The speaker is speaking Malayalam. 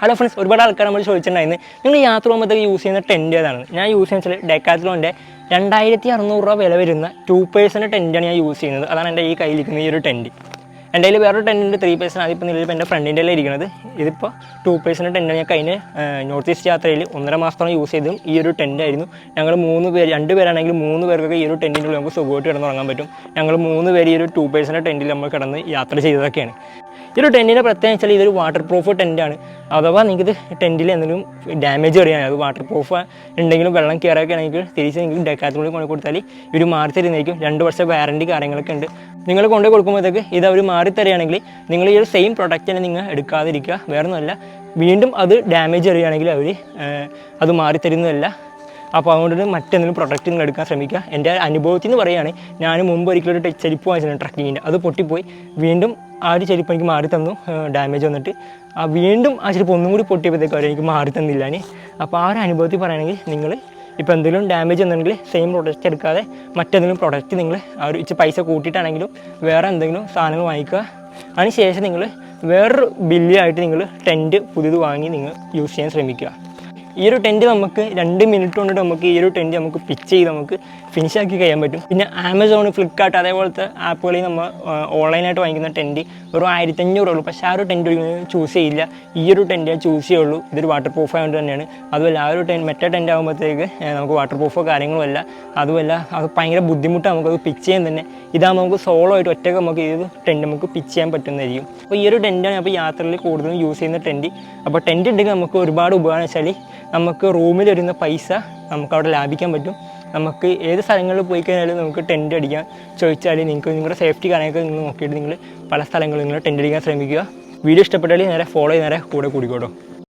ഹലോ ഫ്രണ്ട്സ് ഒരുപാട് ആൾക്കാർ നമ്മൾ ചോദിച്ചിട്ടുണ്ടായിരുന്നു. നിങ്ങൾ യാത്ര പോകുമ്പോഴത്തേക്ക് യൂസ് ചെയ്യുന്ന ടെന്റ് ഏതാണ്? ഞാൻ യൂസ് ചെയ്യുന്നത് വെച്ചാൽ ഡെക്കാത്ലോന്റെ രണ്ടായിരത്തി അറുന്നൂറ് രൂപ വില വരുന്ന ടു പേഴ്സിന്റെ ടെന്റാണ് ഞാൻ യൂസ് ചെയ്യുന്നത്. അതാണ് എന്റെ ഈ കയ്യിലിരിക്കുന്ന ഈ ഒരു ടെന്റ് എന്റെ കയ്യിൽ വേറൊരു ടെന്റുണ്ട് ത്രീ പേഴ്സൺ അതിപ്പോൾ നിലവിൽ എന്റെ ഫ്രണ്ടിന്റെ അല്ലേ ഇരിക്കുന്നത്. ഇതിപ്പോൾ ടു പേഴ്സിന്റെ ടെന്റാണ് ഞാൻ കഴിഞ്ഞ നോർത്ത് ഈസ്റ്റ് യാത്രയിൽ ഒന്നര മാസത്തോളം യൂസ് ചെയ്തതും ഈ ഒരു ടെന്റായിരുന്നു ഞങ്ങൾ മൂന്ന് പേര് രണ്ട് പേരാണെങ്കിൽ മൂന്ന് പേർക്കൊക്കെ ഈ ഒരു ടെന്റിന്റെ ഉള്ളിൽ നമുക്ക് സുഖമായിട്ട് കിടന്നുറങ്ങാൻ പറ്റും. ഞങ്ങൾ മൂന്ന് പേര് ഈ ഒരു ടു പേഴ്സിന്റെ ടെന്റിൽ നമ്മൾ കിടന്ന് യാത്ര ചെയ്തതൊക്കെയാണ്. ഒരു ടെന്റിന്റെ പ്രത്യേകത വെച്ചാൽ ഇതൊരു വാട്ടർ പ്രൂഫ് ടെന്റാണ് അഥവാ നിങ്ങൾക്ക് ടെന്റിൽ എന്തെങ്കിലും ഡാമേജ് അറിയാൻ അത് വാട്ടർ പ്രൂഫ് ഉണ്ടെങ്കിലും വെള്ളം കയറൊക്കെ ആണെങ്കിൽ തിരിച്ച് നിങ്ങൾക്ക് ഡെക്കാത്തിനുള്ളിൽ കൊണ്ട് കൊടുത്താൽ ഇവർ മാറി തരുന്നതായിരിക്കും. രണ്ട് വർഷം വാറണ്ടി കാര്യങ്ങളൊക്കെ ഉണ്ട്. നിങ്ങൾ കൊണ്ടു കൊടുക്കുമ്പോഴത്തേക്ക് ഇത് അവർ മാറി തരികയാണെങ്കിൽ നിങ്ങൾ ഈ ഒരു സെയിം പ്രൊഡക്റ്റ് തന്നെ നിങ്ങൾ എടുക്കാതിരിക്കുക. വേറെ ഒന്നുമല്ല വീണ്ടും അത് ഡാമേജ് അറിയുകയാണെങ്കിൽ അവർ അത് മാറി തരുന്നതല്ല. അപ്പോൾ അതുകൊണ്ട് മറ്റെന്തെങ്കിലും പ്രൊഡക്റ്റ് നിങ്ങൾ എടുക്കാൻ ശ്രമിക്കുക. എന്റെ അനുഭവത്തിൽ നിന്ന് പറയുകയാണെങ്കിൽ ഞാൻ മുമ്പ് ഒരിക്കലും ഒരു ചെരുപ്പ് വാങ്ങിച്ചിട്ടുണ്ട് ട്രക്കിങ്ങിന്റെ അത് പൊട്ടിപ്പോയി. വീണ്ടും ആ ഒരു ചെരുപ്പ് എനിക്ക് മാറി തന്നു ഡാമേജ് വന്നിട്ട്. ആ വീണ്ടും ആ ചെരുപ്പ് ഒന്നും കൂടി പൊട്ടിയപ്പോഴത്തേക്കും എനിക്ക് മാറി തന്നില്ല ഇനി. അപ്പോൾ ആ ഒരു അനുഭവത്തിൽ പറയുകയാണെങ്കിൽ നിങ്ങൾ ഇപ്പോൾ എന്തെങ്കിലും ഡാമേജ് എന്നുണ്ടെങ്കിൽ സെയിം പ്രൊഡക്റ്റ് എടുക്കാതെ മറ്റെന്തെങ്കിലും പ്രൊഡക്റ്റ് നിങ്ങൾ ആ ഒരു ഇച്ചിരി പൈസ കൂട്ടിയിട്ടാണെങ്കിലും വേറെ എന്തെങ്കിലും സാധനങ്ങൾ വാങ്ങിക്കുക. അതിന് ശേഷം നിങ്ങൾ വേറൊരു ബില്ലായിട്ട് നിങ്ങൾ ടെന്റ് പുതിയത് വാങ്ങി നിങ്ങൾ യൂസ് ചെയ്യാൻ ശ്രമിക്കുക. ഈ ഒരു ടെന്റ് നമുക്ക് രണ്ട് മിനിറ്റ് കൊണ്ടിട്ട് നമുക്ക് ഈ ഒരു ടെന്റ് നമുക്ക് പിച്ച് ചെയ്ത് നമുക്ക് ഫിനിഷ് ആക്കി കഴിയാൻ പറ്റും. പിന്നെ ആമസോൺ ഫ്ലിപ്കാർട്ട് അതേപോലത്തെ ആപ്പുകളിൽ നമ്മൾ ഓൺലൈനായിട്ട് വാങ്ങിക്കുന്ന ടെന്റ് വെറും ആയിരത്തഞ്ഞൂറേ ഉള്ളൂ. പക്ഷേ ആ ഒരു ടെന്റ് ചൂസ് ചെയ്യില്ല. ഈ ഒരു ടെന്റ് ചൂസ് ചെയ്യുള്ളൂ. ഇതൊരു വാട്ടർ പ്രൂഫ് ആയതുകൊണ്ട് തന്നെയാണ്. അതുമല്ല ആ ഒരു ടെൻ മറ്റേ ടെന്റ് ആകുമ്പോഴത്തേക്ക് നമുക്ക് വാട്ടർ പ്രൂഫോ കാര്യങ്ങളോ അല്ല. അതുമല്ല അത് ഭയങ്കര ബുദ്ധിമുട്ടാണ് നമുക്കത് പിച്ച് ചെയ്യാൻ തന്നെ. ഇതാകുമ്പോൾ നമുക്ക് സോളോ ആയിട്ട് ഒറ്റയ്ക്ക് നമുക്ക് ഈ ടെന്റ് നമുക്ക് പിച്ച് ചെയ്യാൻ പറ്റുന്നതായിരിക്കും. അപ്പോൾ ഈ ഒരു ടെന്റാണ് അപ്പോൾ യാത്രയിൽ കൂടുതലും യൂസ് ചെയ്യുന്ന ടെന്റ് അപ്പോൾ ടെന്റ് ഉണ്ടെങ്കിൽ നമുക്ക് ഒരുപാട് ഉപകാരം വെച്ചാൽ നമുക്ക് റൂമിൽ വരുന്ന പൈസ നമുക്ക് അവിടെ ലാഭിക്കാൻ പറ്റും. നമുക്ക് ഏത് സ്ഥലങ്ങളിൽ പോയി കഴിഞ്ഞാലും നമുക്ക് ടെന്റ് അടിക്കാൻ ചോദിച്ചാൽ നിങ്ങൾക്ക് നിങ്ങളുടെ സേഫ്റ്റി കാര്യങ്ങളൊക്കെ നിങ്ങൾ നോക്കിയിട്ട് നിങ്ങൾ പല സ്ഥലങ്ങളിൽ നിങ്ങൾ ടെന്റ് അടിക്കാൻ ശ്രമിക്കുക. വീഡിയോ ഇഷ്ടപ്പെട്ടാൽ നേരെ ഫോളോ ചെയ്ത് നേരെ കൂടെ കൂടിക്കോട്ടോ.